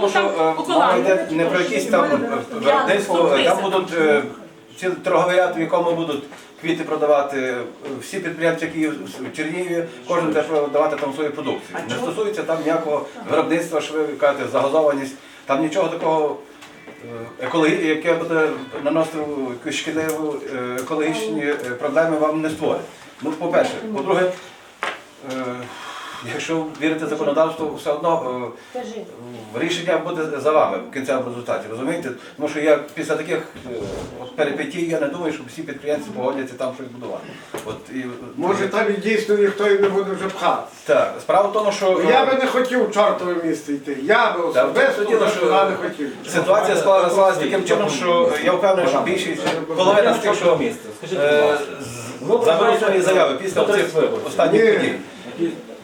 тому, що е, мова йде не про якісь там е, виробництво, там будуть е, ці торговий в якому будуть квіти продавати е, всі підприємці, які в Чернігові, кожен буде продавати там свою продукцію. Не стосується там ніякого виробництва, що ви кажете, загазованість, там нічого такого е, екологі, яке буде наносити шкідливу екологічні проблеми вам не створить. Ну, по-перше, по-друге, якщо вірити законодавству, все одно е, рішення буде за вами в кінцевому результаті, розумієте? Тому що я після таких е, перипетій я не думаю, що всі підприємці погодяться там щось будувати. От, і, Може там і дійсно ніхто і не буде вже пхати. так, справа в тому, що Ну, Я е, би не хотів в чортове місце йти. Я би особисто не хотів. ситуація склалася таким чином, що я впевнений, що більшість половина з тих, що місце. Скажіть, е, з- заберуть свої заяви після цих останніх Ні. подій.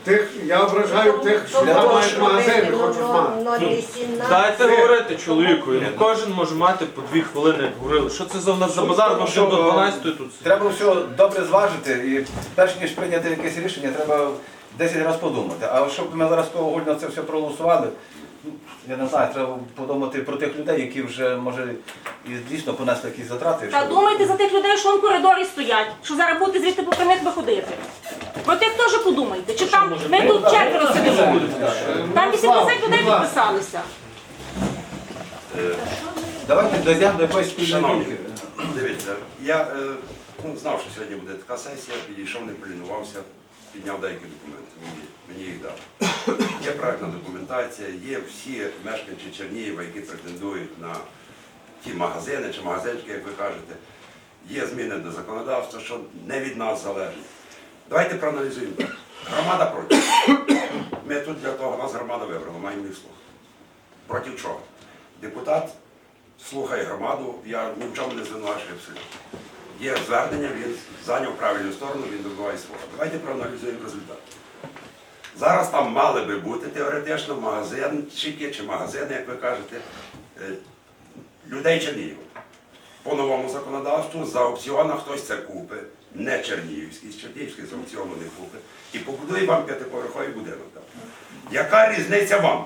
Тих, я ображаю тих, що Для того, мають щоб магазин, не хочуть мати. Дайте говорити чоловіку, не кожен може мати по дві хвилини, як говорили. Що це за в нас за базар, бо вже до 12 тут. сидить. Треба все добре зважити і перш ніж прийняти якесь рішення, треба 10 разів подумати. А щоб ми зараз огульно це все проголосували, ну, я не знаю, треба подумати про тих людей, які вже може і дійсно понесли якісь затрати. Та що- думайте за тих людей, що в коридорі стоять, що зараз будете звідти по них виходити. Про тих теж подумайте. Чи там ми тут четверо сидимо? Там 80 людей підписалися. Давайте дійдемо до якоїсь спільної думки. дивіться, я е, ну, знав, що сьогодні буде така сесія, підійшов, не полінувався, підняв деякі документи, мені, мені їх дали. Є проектна документація, є всі мешканці Чернігова, які претендують на ті магазини чи магазинчики, як ви кажете. Є зміни до законодавства, що не від нас залежить. Давайте проаналізуємо так. Громада проти. Ми тут для того, нас громада вибрала, маємо їх слухати. Проти чого? Депутат слухає громаду, я ні в чому не звинувачую абсолютно. Є звернення, він зайняв правильну сторону, він добиває свого. Давайте проаналізуємо результат. Зараз там мали би бути теоретично магазинчики чи магазини, як ви кажете, е, людей Чернігова. По новому законодавству за аукціоном хтось це купить, не Чернігівський, з Чернігівський з аукціону не купить, і побудує вам п'ятиповерховий будинок. там. Яка різниця вам,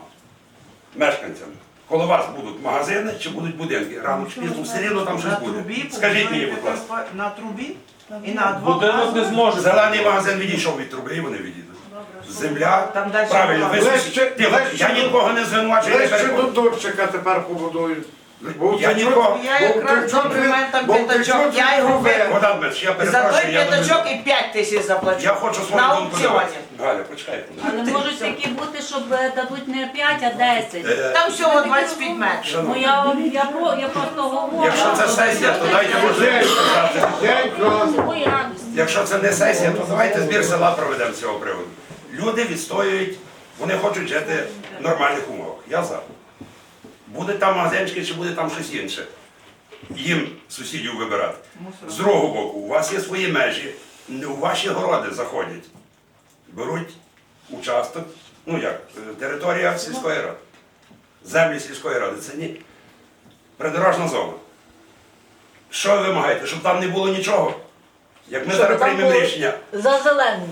мешканцям? Коли у вас будуть магазини чи будуть будинки? Рано чи пізно все рівно там щось буде. Скажіть мені, будь ласка. на трубі і на двох Будинок не зможе. Зелений магазин відійшов від труби, і вони відійдуть. Земля, Там далі правильно, ви я нікого не звинувачую, не Ближче до. Дурчика тепер побудують. Я нікого- Я якраз п'ятачок, я його. Богдан я За той я п'ятачок і 5 тисяч заплачу. Я хочу свою на думку аукціоні. давати. Галя, почекайте. Але можуть такі бути, щоб е, дадуть не 5, а 10. Е, Там всього 25 метрів. Ну шановні, я, я, про- я просто говорю. Якщо це сесія, то дайте можливість сказати. Такої радості. Якщо це не сесія, то давайте збір села проведемо з цього приводу. Люди відстоюють, вони хочуть жити в нормальних умовах. Я за. Буде там магазинчики чи буде там щось інше. Їм сусідів вибирати. З другого боку, у вас є свої межі, не у ваші городи заходять. Беруть участок, ну як, е, територія сільської ради. Землі сільської ради. Це ні. Придорожна зона. Що ви вимагаєте? Щоб там не було нічого? Як ми зараз приймемо рішення, За зелений.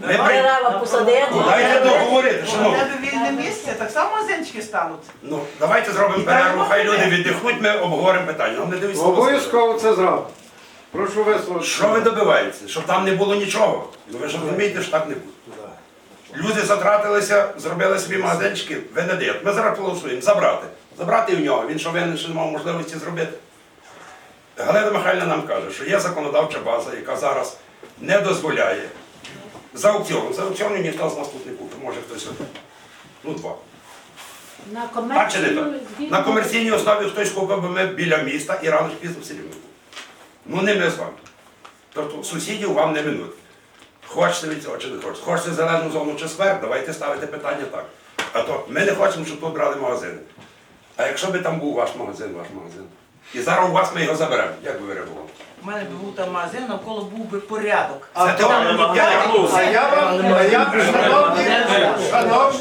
Ми. Дерева посадити. Дайте договорити, У шановні. тебе вільне місце, так само магазинчики стануть. Ну, давайте зробимо перерву, хай люди віддихнуть, ми обговоримо питання. Нам не дивіться. Обов'язково це зробимо. Прошу висловити. Що ви добиваєтеся? Щоб там не було нічого. Ну ви ж розумієте, що так не буде. Люди затратилися, зробили собі магазинчики, ви не даєте. Ми зараз голосуємо забрати. Забрати в нього. Він що винен, що не мав можливості зробити. Галина Михайлівна нам каже, що є законодавча база, яка зараз не дозволяє за аукціоном. За аукціоном ніхто з нас тут не купить, може хтось. Ну, два. На Так так? комерційну На комерційній основі хтось купив, бо ми біля міста і рано чи пізно все рівно. Ну не ми з вами. Тобто сусідів вам не минуть. Хочете від цього чи не хочете. Хочете зелену зону чи сквер, давайте ставити питання так. А то ми не хочемо, щоб тут брали магазини. А якщо би там був ваш магазин, ваш магазин. І зараз у вас ми його заберемо. Як би ви реагували? У мене був там магазин, навколо був би порядок. А то- теорія. А я вам, а я, шановні, шановні,